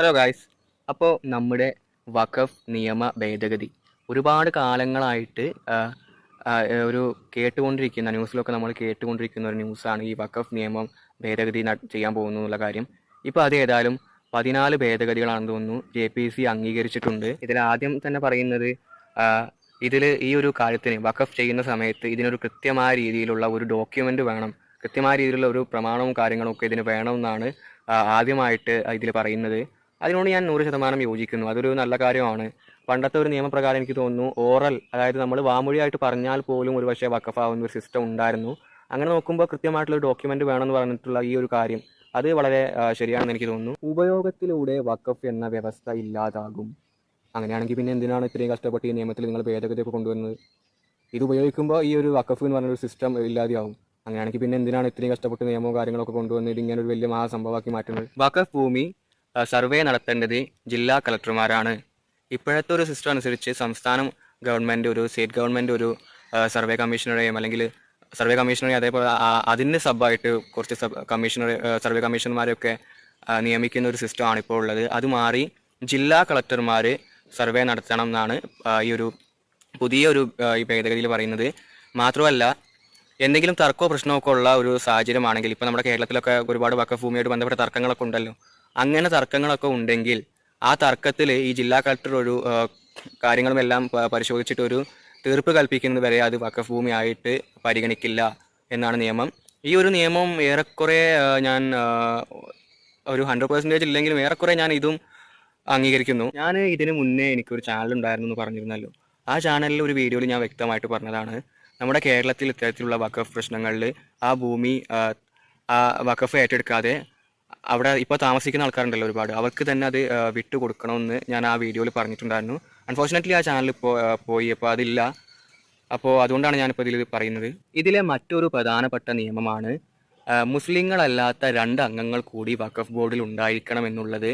Hello guys അപ്പോൾ നമ്മുടെ വഖഫ് നിയമ ഭേദഗതി. ഒരുപാട് കാലങ്ങളായിട്ട് ഒരു കേട്ടുകൊണ്ടിരിക്കുന്ന ന്യൂസിലൊക്കെ നമ്മൾ കേട്ടുകൊണ്ടിരിക്കുന്ന ഒരു ന്യൂസാണ് ഈ വഖഫ് നിയമം ഭേദഗതി ചെയ്യാൻ പോകുന്നു എന്നുള്ള കാര്യം. ഇപ്പോൾ അത് ഏതായാലും പതിനാല് ഭേദഗതികളാണെന്ന് തോന്നുന്നു. ജെ പി സി അംഗീകരിച്ചിട്ടുണ്ട്. ഇതിൽ ആദ്യം തന്നെ പറയുന്നത് ഇതിൽ ഈ ഒരു കാര്യത്തിന് വഖഫ് ചെയ്യുന്ന സമയത്ത് ഇതിനൊരു കൃത്യമായ രീതിയിലുള്ള ഒരു ഡോക്യുമെന്റ് വേണം. കൃത്യമായ രീതിയിലുള്ള ഒരു പ്രമാണവും കാര്യങ്ങളും ഒക്കെ ഇതിന് വേണമെന്നാണ് ആദ്യമായിട്ട് ഇതിൽ പറയുന്നത്. അതിനോട് ഞാൻ നൂറ് ശതമാനം യോജിക്കുന്നു. അതൊരു നല്ല കാര്യമാണ്. പണ്ടത്തെ ഒരു നിയമപ്രകാരം എനിക്ക് തോന്നുന്നു ഓറൽ അതായത് നമ്മൾ വാമൊഴിയായിട്ട് പറഞ്ഞാൽ പോലും ഒരു പക്ഷേ വക്കഫാവുന്ന ഒരു സിസ്റ്റം ഉണ്ടായിരുന്നു. അങ്ങനെ നോക്കുമ്പോൾ കൃത്യമായിട്ടുള്ള ഒരു ഡോക്യുമെന്റ് വേണമെന്ന് പറഞ്ഞിട്ടുള്ള ഈ ഒരു കാര്യം അത് വളരെ ശരിയാണെന്ന് എനിക്ക് തോന്നുന്നു. ഉപയോഗത്തിലൂടെ വക്കഫ് എന്ന വ്യവസ്ഥ ഇല്ലാതാകും. അങ്ങനെയാണെങ്കിൽ പിന്നെ എന്തിനാണ് ഇത്രയും കഷ്ടപ്പെട്ട് ഈ നിയമത്തിൽ നിങ്ങൾ ഭേദഗതിയൊക്കെ കൊണ്ടുവരുന്നത്? ഇത് ഉപയോഗിക്കുമ്പോൾ ഈ ഒരു വക്കഫ് എന്ന് പറഞ്ഞൊരു സിസ്റ്റം ഇല്ലാതെയാവും. അങ്ങനെയാണെങ്കിൽ പിന്നെ എന്തിനാണ് ഇത്രയും കഷ്ടപ്പെട്ട് നിയമവും കാര്യങ്ങളൊക്കെ കൊണ്ടുവന്ന് ഇത് ഇങ്ങനെ ഒരു വലിയ മഹാസംഭവമാക്കി മാറ്റുന്നത്? വക്കഫ് ഭൂമി സർവേ നടത്തേണ്ടത് ജില്ലാ കളക്ടർമാരാണ്. ഇപ്പോഴത്തെ ഒരു സിസ്റ്റം അനുസരിച്ച് സംസ്ഥാനം ഗവൺമെന്റ് ഒരു സ്റ്റേറ്റ് ഗവൺമെന്റ് ഒരു സർവേ കമ്മീഷണറെയും അല്ലെങ്കിൽ സർവേ കമ്മീഷണറെ അതേപോലെ അതിന് സബായിട്ട് കുറച്ച് സബ് കമ്മീഷണർ സർവേ കമ്മീഷണർമാരെയൊക്കെ നിയമിക്കുന്ന ഒരു സിസ്റ്റം ആണ് ഇപ്പോൾ ഉള്ളത്. അത് മാറി ജില്ലാ കളക്ടർമാർ സർവേ നടത്തണം എന്നാണ് ഈ ഒരു പുതിയ ഒരു ഈ ഭേദഗതിയിൽ പറയുന്നത്. മാത്രമല്ല എന്തെങ്കിലും തർക്കമോ പ്രശ്നമൊക്കെ ഉള്ള ഒരു സാഹചര്യമാണെങ്കിൽ ഇപ്പോൾ നമ്മുടെ കേരളത്തിലൊക്കെ ഒരുപാട് വക്കഭൂമിയായിട്ട് ബന്ധപ്പെട്ട തർക്കങ്ങളൊക്കെ ഉണ്ടല്ലോ. അങ്ങനെ തർക്കങ്ങളൊക്കെ ഉണ്ടെങ്കിൽ ആ തർക്കത്തിൽ ഈ ജില്ലാ കളക്ടർ ഒരു കാര്യങ്ങളുമെല്ലാം പരിശോധിച്ചിട്ട് ഒരു തീർപ്പ് കൽപ്പിക്കുന്നത് വരെ അത് വക്കഫ് ഭൂമിയായിട്ട് പരിഗണിക്കില്ല എന്നാണ് നിയമം. ഈ ഒരു നിയമം ഏറെക്കുറെ ഞാൻ ഒരു ഹൺഡ്രഡ് പെർസെന്റേജ് ഇല്ലെങ്കിലും ഏറെക്കുറെ ഞാൻ ഇതും അംഗീകരിക്കുന്നു. ഞാൻ ഇതിന് മുന്നേ എനിക്കൊരു ചാനൽ ഉണ്ടായിരുന്നു എന്ന് പറഞ്ഞിരുന്നല്ലോ. ആ ചാനലിൽ ഒരു വീഡിയോയിൽ ഞാൻ വ്യക്തമായിട്ട് പറഞ്ഞതാണ്. നമ്മുടെ കേരളത്തിൽ ഇത്തരത്തിലുള്ള വഖഫ് പ്രശ്നങ്ങളിൽ ആ ഭൂമി ആ വഖഫ് ഏറ്റെടുക്കാതെ അവിടെ ഇപ്പോൾ താമസിക്കുന്ന ആൾക്കാരുണ്ടല്ലോ ഒരുപാട്. അവർക്ക് തന്നെ അത് വിട്ടു കൊടുക്കണമെന്ന് ഞാൻ ആ വീഡിയോയിൽ പറഞ്ഞിട്ടുണ്ടായിരുന്നു. അൺഫോർച്ചുനേറ്റ്ലി ആ ചാനൽ ഇപ്പോൾ പോയി. അപ്പോൾ അതില്ല. അപ്പോൾ അതുകൊണ്ടാണ് ഞാനിപ്പോൾ ഇതിൽ പറയുന്നത്. ഇതിലെ മറ്റൊരു പ്രധാനപ്പെട്ട നിയമമാണ് മുസ്ലിങ്ങളല്ലാത്ത രണ്ട് അംഗങ്ങൾ കൂടി വഖഫ് ബോർഡിൽ ഉണ്ടായിരിക്കണം എന്നുള്ളത്.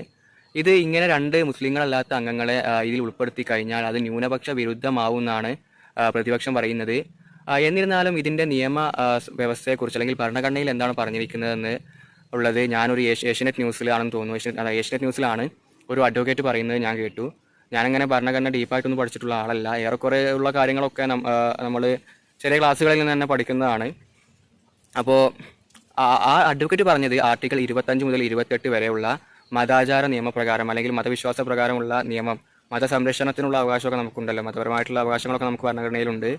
ഇത് ഇങ്ങനെ രണ്ട് മുസ്ലിങ്ങളല്ലാത്ത അംഗങ്ങളെ ഇതിൽ ഉൾപ്പെടുത്തി കഴിഞ്ഞാൽ അത് ന്യൂനപക്ഷ വിരുദ്ധമാവുമെന്നാണ് പ്രതിപക്ഷം പറയുന്നത്. എന്നിരുന്നാലും ഇതിന്റെ നിയമ വ്യവസ്ഥയെക്കുറിച്ച് അല്ലെങ്കിൽ ഭരണഘടനയിൽ എന്താണ് പറഞ്ഞിരിക്കുന്നതെന്ന് ഉള്ളത്. ഞാനൊരു ഏഷ്യ ഏഷ്യനെറ്റ് ന്യൂസിലാണെന്ന് തോന്നുന്നു. ഏഷ്യ അതായത് ഏഷ്യനെറ്റ് ന്യൂസിലാണ് ഒരു അഡ്വക്കേറ്റ് പറയുന്നത് ഞാൻ കേട്ടു. ഞാനങ്ങനെ ഭരണഘടന ഡീപ്പായിട്ടൊന്നും പഠിച്ചിട്ടുള്ള ആളല്ല. ഏറെക്കുറെ ഉള്ള കാര്യങ്ങളൊക്കെ നമ്മൾ ചെറിയ ക്ലാസ്സുകളിൽ നിന്ന് തന്നെ പഠിക്കുന്നതാണ്. അപ്പോൾ ആ അഡ്വക്കേറ്റ് പറഞ്ഞത് ആർട്ടിക്കിൾ ഇരുപത്തഞ്ച് മുതൽ ഇരുപത്തെട്ട് വരെയുള്ള മതാചാര നിയമപ്രകാരം അല്ലെങ്കിൽ മതവിശ്വാസ പ്രകാരമുള്ള നിയമം മതസംരക്ഷണത്തിനുള്ള അവകാശമൊക്കെ നമുക്കുണ്ടല്ലോ. മതപരമായിട്ടുള്ള അവകാശങ്ങളൊക്കെ നമുക്ക് ഭരണഘടനയിലുണ്ട്.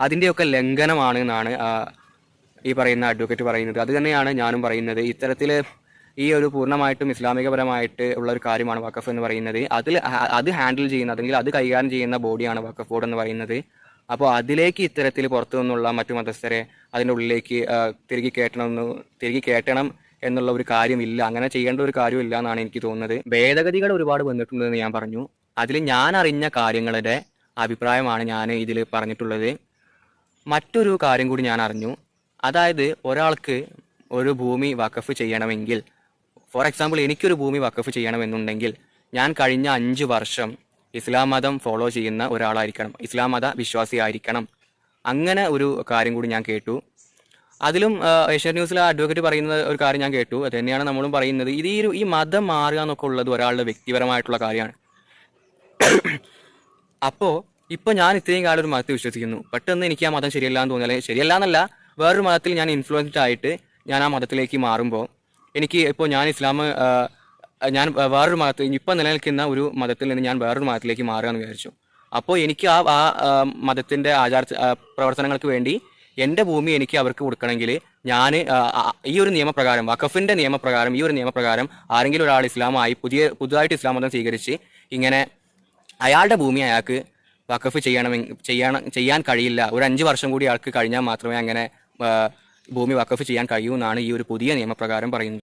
അതിന്റെയൊക്കെ ലംഘനമാണ് എന്നാണ് ഈ പറയുന്ന അഡ്വക്കേറ്റ് പറയുന്നത്. അത് തന്നെയാണ് ഞാനും പറയുന്നത്. ഇത്തരത്തിൽ ഈ ഒരു പൂർണമായിട്ടും ഇസ്ലാമികപരമായിട്ട് ഉള്ള ഒരു കാര്യമാണ് വഖഫ് എന്ന് പറയുന്നത്. അതിൽ അത് ഹാൻഡിൽ ചെയ്യുന്ന അല്ലെങ്കിൽ അത് കൈകാര്യം ചെയ്യുന്ന ബോഡിയാണ് വഖഫ് ബോർഡ് എന്ന് പറയുന്നത്. അപ്പോൾ അതിലേക്ക് ഇത്തരത്തിൽ പുറത്തു നിന്നുള്ള മറ്റു മതസ്ഥരെ അതിന്റെ ഉള്ളിലേക്ക് തിരികെ കയറ്റണമെന്ന് തിരികെ കയറ്റണം എന്നുള്ള ഒരു കാര്യമില്ല. അങ്ങനെ ചെയ്യേണ്ട ഒരു കാര്യമില്ല എന്നാണ് എനിക്ക് തോന്നുന്നത്. ഭേദഗതികൾ ഒരുപാട് വന്നിട്ടുണ്ടെന്ന് ഞാൻ പറഞ്ഞു. അതിൽ ഞാൻ അറിഞ്ഞ കാര്യങ്ങളുടെ അഭിപ്രായമാണ് ഞാൻ ഇതിൽ പറഞ്ഞിട്ടുള്ളത്. മറ്റൊരു കാര്യം കൂടി ഞാൻ അറിഞ്ഞു. അതായത് ഒരാൾക്ക് ഒരു ഭൂമി വഖഫ് ചെയ്യണമെങ്കിൽ ഫോർ എക്സാമ്പിൾ എനിക്കൊരു ഭൂമി വഖഫ് ചെയ്യണമെന്നുണ്ടെങ്കിൽ ഞാൻ കഴിഞ്ഞ അഞ്ച് വർഷം ഇസ്ലാം മതം ഫോളോ ചെയ്യുന്ന ഒരാളായിരിക്കണം ഇസ്ലാം മത വിശ്വാസിയായിരിക്കണം അങ്ങനെ ഒരു കാര്യം കൂടി ഞാൻ കേട്ടു. അതിലും ഏഷ്യൻ ന്യൂസിലെ അഡ്വക്കേറ്റ് പറയുന്ന ഒരു കാര്യം ഞാൻ കേട്ടു. അത് തന്നെയാണ് നമ്മളും പറയുന്നത്. ഇത് ഈ ഈ മതം മാറുക എന്നൊക്കെ ഉള്ളത് ഒരാളുടെ വ്യക്തിപരമായിട്ടുള്ള കാര്യമാണ്. അപ്പോൾ ഇപ്പോൾ ഞാൻ ഇത്രയും കാലം ഒരു മതത്തിൽ വിശ്വസിക്കുന്നു. പെട്ടെന്ന് എനിക്ക് ആ മതം ശരിയല്ല എന്ന് തോന്നിയാൽ ശരിയല്ല എന്നല്ല വേറൊരു മതത്തിൽ ഞാൻ ഇൻഫ്ലുവൻസ്ഡ് ആയിട്ട് ഞാൻ ആ മതത്തിലേക്ക് മാറുമ്പോൾ എനിക്ക് ഇപ്പോൾ ഞാൻ ഇസ്ലാം ഞാൻ വേറൊരു മതത്തിൽ ഇപ്പം നിലനിൽക്കുന്ന ഒരു മതത്തിൽ നിന്ന് ഞാൻ വേറൊരു മതത്തിലേക്ക് മാറുക എന്ന് വിചാരിച്ചു. അപ്പോൾ എനിക്ക് ആ ആ മതത്തിന്റെ ആചാര പ്രവർത്തനങ്ങൾക്ക് വേണ്ടി എന്റെ ഭൂമി എനിക്ക് അവർക്ക് കൊടുക്കണമെങ്കിൽ ഞാൻ ഈ ഒരു നിയമപ്രകാരം വഖഫിന്റെ നിയമപ്രകാരം ഈ ഒരു നിയമപ്രകാരം ആരെങ്കിലും ഒരാൾ ഇസ്ലാമായി പുതിയ പുതുതായിട്ട് ഇസ്ലാം മതം സ്വീകരിച്ച് ഇങ്ങനെ അയാളുടെ ഭൂമി അയാൾക്ക് വഖഫ് ചെയ്യണമെങ്കിൽ ചെയ്യണം ചെയ്യാൻ കഴിയില്ല ഒരു അഞ്ച് വർഷം കൂടി അയാൾക്ക് കഴിഞ്ഞാൽ മാത്രമേ അങ്ങനെ ഭൂമി വഖഫ് ചെയ്യാൻ കഴിയുമെന്നാണ് ഈ ഒരു പുതിയ നിയമപ്രകാരം പറയുന്നത്.